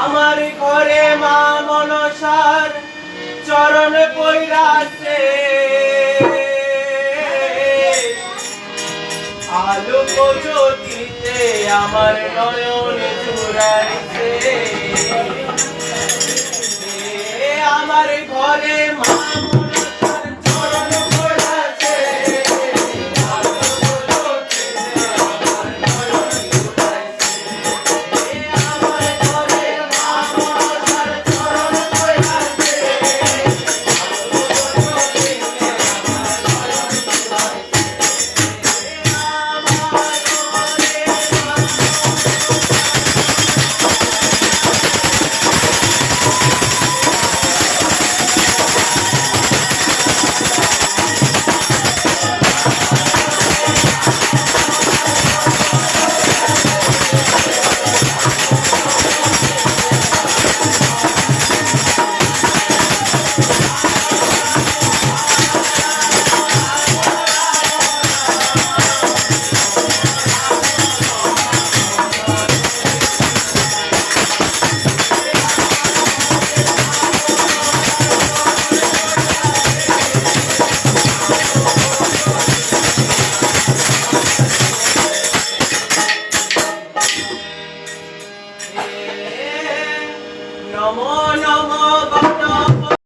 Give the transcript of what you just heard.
আমার ঘরে মা মনসার চরণ পৈরাছে। আলো জ্যোতিতে আমার নয়ন জুড়াইছে আমার ঘরে মা নম নমো